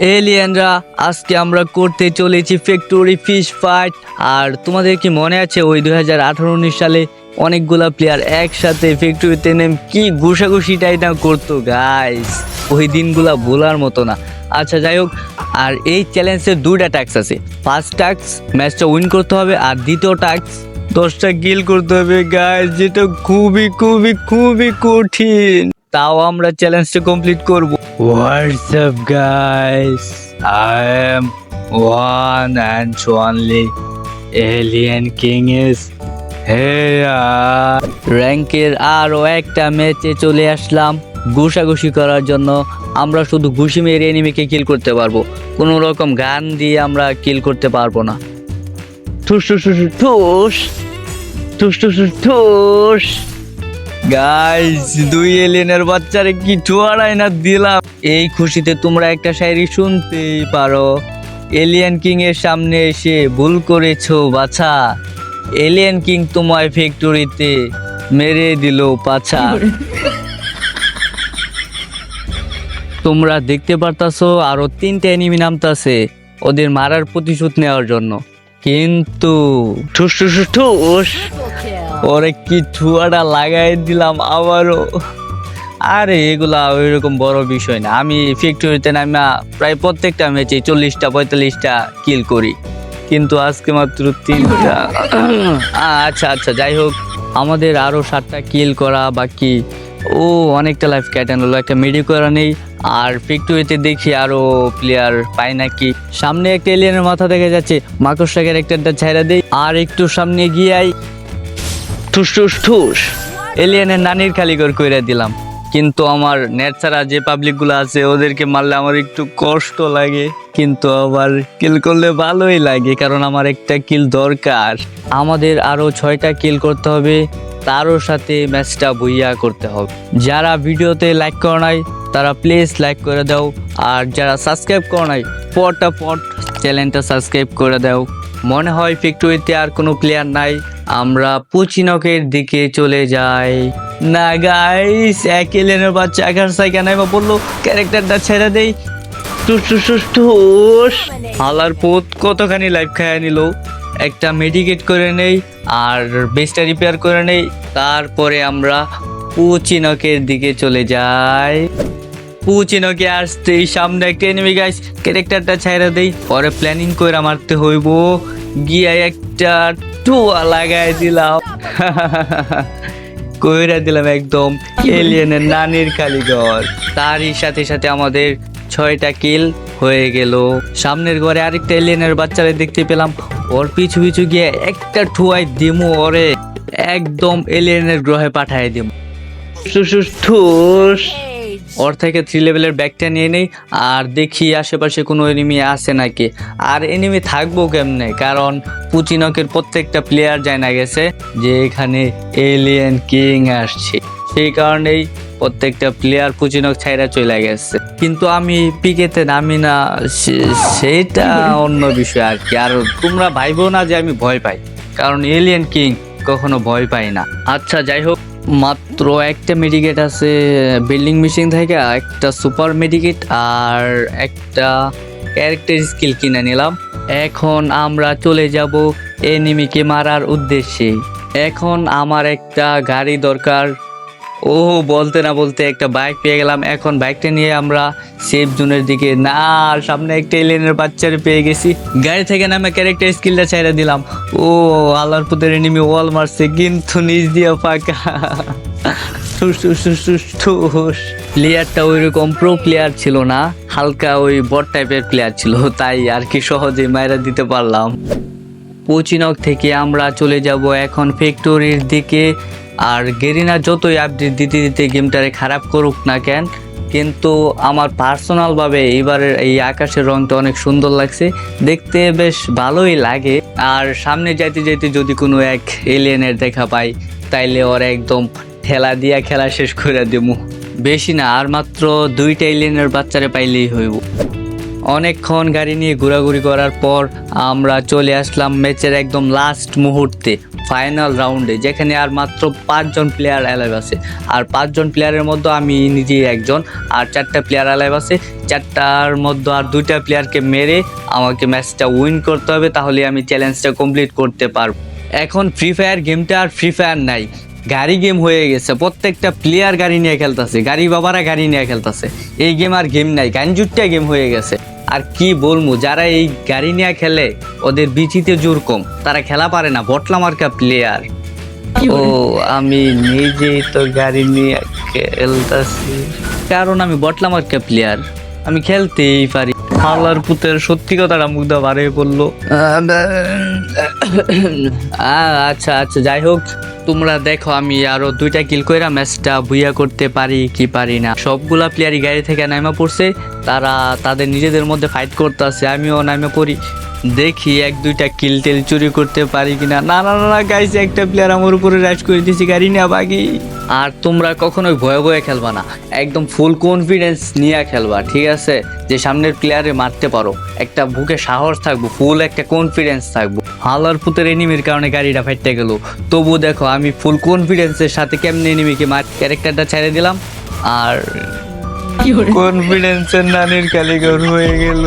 এলিয়েনরা আজকে আমরা করতে চলেছি ফ্যাক্টরি ফিশ ফাইট আর তোমাদের কি মনে আছে ওই দু হাজার সালে অনেকগুলা প্লেয়ার একসাথে ফ্যাক্টরিতে নেম কি ঘুষাঘুষিটাই না করতো গাইস ওই দিনগুলা ভোলার মতো না। আচ্ছা যাই হোক, আর এই চ্যালেঞ্জের দুইটা ট্যাক্স আছে। ফার্স্ট ট্যাক্স ম্যাচটা উইন করতে হবে, আর দ্বিতীয় ট্যাক্স দশটা গিল করতে হবে গাইস যেটা খুবই খুবই খুবই কঠিন। তাও আমরা চ্যালেঞ্জটা কমপ্লিট করব। What's up, guys? I am one and only Alien King is here. র্যাঙ্কের আরও একটা ম্যাচে চলে আসলাম ঘুষাঘুষি করার জন্য। আমরা শুধু ঘুষি মেরে এনিমিকে কিল করতে পারব। কোনো রকম গান দিয়ে আমরা কিল করতে পারব না। ঠুস ঠুস ঠুস ঠুস ঠুস। ঠুস ঠুস গাইস দুই এলিয়েনের বাচ্চারে কি ঠুয়ারাই না দিলাম। এই খুশিতে তোমরা একটা শায়রি শুনতেই পারো। এলিয়েন কিং এর সামনে এসে ভুল করেছ, বাছা। এলিয়েন কিং তোমায় ফ্যাক্টরিতে মেরে দিল পাছা তোমরা দেখতে পারতাছো, আরও তিনটে এনিমি নামতাছে ওদের মারার প্রতিশোধ নেওয়ার জন্য। কিন্তু ঠুস ঠুস ঠুস ওরে কি ঠুয়াটা লাগাই দিলাম আবারও। আরে, এগুলা ওইরকম বড় বিষয় না। আমি ফ্যাক্টরিতে নামা প্রায় প্রত্যেকটা ম্যাচে চল্লিশটা, পঁয়তাল্লিশটা কিল করি। কিন্তু আজকে মাত্র তিনটা। আচ্ছা আচ্ছা যাই হোক। আমাদের আরও সাতটা কিল করা বাকি। ও, অনেকটা লাইফ ক্যাটান একটা মেডি করা নেই। আর ফ্যাক্টরিতে দেখি আরও প্লেয়ার পাই নাকি। সামনে একটা এলিয়েনের মাথা দেখা যাচ্ছে। মাকড় মাকড়সা ক্যারেক্টারটা ছাইরা দেই। আর একটু সামনে গিয়ে আই। ঠুস ঠুস ঠুস। এলিয়েনের নানির খালিগর কইরা দিলাম। কিন্তু আমার নেট ছাড়া যে পাবলিকগুলো আছে, ওদেরকে মারলে আমার একটু কষ্ট লাগে। কিন্তু আবার কিল করলে ভালোই লাগে, কারণ আমার একটা কিল দরকার। আমাদের আরও ছয়টা কিল করতে হবে, তারও সাথে ম্যাচটা বইয়া করতে হবে। যারা ভিডিওতে লাইক করো নাই, তারা প্লিজ লাইক করে দাও। আর যারা সাবস্ক্রাইব করো নাই পটটা পট চ্যানেলটা সাবস্ক্রাইব করে দাও। মনে হয় ফ্যাক্টরিতে আর কোনো প্লেয়ার নাই। আমরা পুচিনকের দিকে চলে যাই। না গাইস এক এলেনের বাচ্চা একার সাইকা নাই বা বলল ক্যারেক্টারটা ছেড়ে দেই। হালার পোত কতখানি লাইফ খাইয়া নিল। একটা মেডিকেট করে নেই আর বেসটা রিপেয়ার করে নেই। তারপরে আমরা পুচিনকের দিকে চলে যাই। পুচিনকে আসতেই সামনে একটা এনিমি গাইস ক্যারেক্টারটা ছাইরা দেই। পরে প্ল্যানিং করে মারতে হইব। গিয়া একটা টুয়া লাগাই দিলাম। কইরা দিলাম একদম এলিয়েনের নানির কালীঘর। তারই সাথে সাথে আমাদের ছয়টা কিল হয়ে গেল। সামনের ঘরে আরেকটা এলিয়েনের বাচ্চারা দেখতে পেলাম। ওর পিছু পিছু গিয়ে একটা ঠুয়াই দিমু ওরে। একদম এলিয়েনের গ্রহে পাঠায় দিমু। ঠুস। ওর থেকে থ্রি লেভেলের ব্যাগটা নিয়ে নেই, আর দেখি আশেপাশে কোনো এনিমি আছে নাকি। আর এনিমি থাকব কেমনে? কারণ পুচিনকের প্রত্যেকটা প্লেয়ার যায় না গেছে যে এখানে এলিয়েন কিং আসছে। সেই কারণেই প্রত্যেকটা প্লেয়ার পুচিনক ছাইরা চলে গেছে। কিন্তু আমি পিকেতে নামি না সেটা অন্য বিষয় আর কি। আর তোমরা ভাইবো না যে আমি ভয় পাই। কারণ এলিয়েন কিং কখনো ভয় পাই না। আচ্ছা যাই হোক মাত্র একটা মেডিকেট আছে বিল্ডিং মেশিন থেকে একটা সুপার মেডিকেট আর একটা ক্যারেক্টার স্কিল কিনে নিলাম। এখন আমরা চলে যাব এনিমিকে মারার উদ্দেশ্যে। এখন আমার একটা গাড়ি দরকার। ও বলতে না বলতে একটা বাইক পেয়ে গেলাম। এখন বাইকটা নিয়ে আমরা সেফ জোনের দিকে। না, আর সামনে একটা এলিয়েনের বাচ্চারে পেয়ে গেছি। গাড়ি থেকে নামে ক্যারেক্টার স্কিলটা ছেড়ে দিলাম। ও, আল্লাহর পুতের এনিমি ওয়াল মারছে, কিন্তু নিচ দিয়ে ফাঁকা। প্লেয়ারটা ওইরকম প্রো প্লেয়ার ছিল না, হালকা ওই বট টাইপের প্লেয়ার ছিল, তাই আর কি সহজে মায়েরা দিতে পারলাম। পচিনক থেকে আমরা চলে যাব এখন ফ্যাক্টরির দিকে। আর গেরিনা যতই আপডেট দিতে দিতে গেমটারে খারাপ করুক না কেন, কিন্তু আমার পার্সোনালভাবে এইবারের এই আকাশের রংটা অনেক সুন্দর লাগছে। দেখতে বেশ ভালোই লাগে। আর সামনে যাইতে যাইতে যদি কোনো এক এলিয়েনের দেখা পাই, তাইলে ওর একদম ঠেলা দিয়া খেলা শেষ করে দেবো বেশি না, আর মাত্র দুইটা এলিয়েনের বাচ্চারে পাইলেই হইব। অনেকক্ষণ গাড়ি নিয়ে ঘোরাঘুরি করার পর আমরা চলে আসলাম ম্যাচের একদম লাস্ট মুহূর্তে ফাইনাল রাউন্ডে যেখানে আর মাত্র পাঁচজন প্লেয়ার অ্যালাইভ আছে। আর পাঁচজন প্লেয়ারের মধ্যে আমি নিজেই একজন, আর চারটা প্লেয়ার অ্যালাইভ আছে। চারটার মধ্যে আর দুইটা প্লেয়ারকে মেরে আমাকে ম্যাচটা উইন করতে হবে, তাহলে আমি চ্যালেঞ্জটা কমপ্লিট করতে পারব। এখন ফ্রি ফায়ার গেমটা আর ফ্রি ফায়ার নাই। গাড়ি গেম হয়ে গেছে, প্রত্যেকটা প্লেয়ার গাড়ি নিয়ে খেলতেছে, গাড়ি বাবারা গাড়ি নিয়ে খেলতেছে। এই গেম আর গেম নাই গাঞ্জুটটা গেম হয়ে গেছে। আর কি বলব যারা এই গাড়ি নিয়ে খেলে ওদের বিচিতে জোর কম। তারা খেলা পারে না বটলা মার্কা প্লেয়ার ও আমি নিজেই তো গাড়ি নিয়ে খেলতেছি। কারণ আমি বটলা মার্কা প্লেয়ার আমি খেলতেই পারি। হালার পুতের সত্যি কথাটা মুগ্ধা বারে বলল। আচ্ছা আচ্ছা যাই হোক তোমরা দেখো আমি আরও দুইটা কিল কইরা ম্যাচটা বুইয়া করতে পারি কি পারি না। সবগুলা প্লেয়ারই গাড়ি থেকে নামা পড়ছে। তারা তাদের নিজেদের মধ্যে ফাইট করতেছে আমিও নামে পড়ি। দেখি এক দুইটা কিল টেল চুরি করতে পারি কিনা। না না না, না গাইস একটা প্লেয়ার আমার উপরে রাইড করে দিয়েছি গাড়ি না বাকি আর তোমরা কখনোই ভয়ে ভয়ে খেলবা না। একদম ফুল কনফিডেন্স নিয়ে খেলবা ঠিক আছে? যে সামনের প্লেয়ারে মারতে পারো। একটা বুকে সাহস থাকব ফুল একটা কনফিডেন্স থাকব। হালার পুতের এনিমির কারণে গাড়িটা ফাইটতে গেল। তবু দেখো আমি ফুল কনফিডেন্সের সাথে কেমনে এনিমিকে মার ক্যারেক্টারটা ছেড়ে দিলাম। আর কনফিডেন্সের নানির কালিগর হয়ে গেল।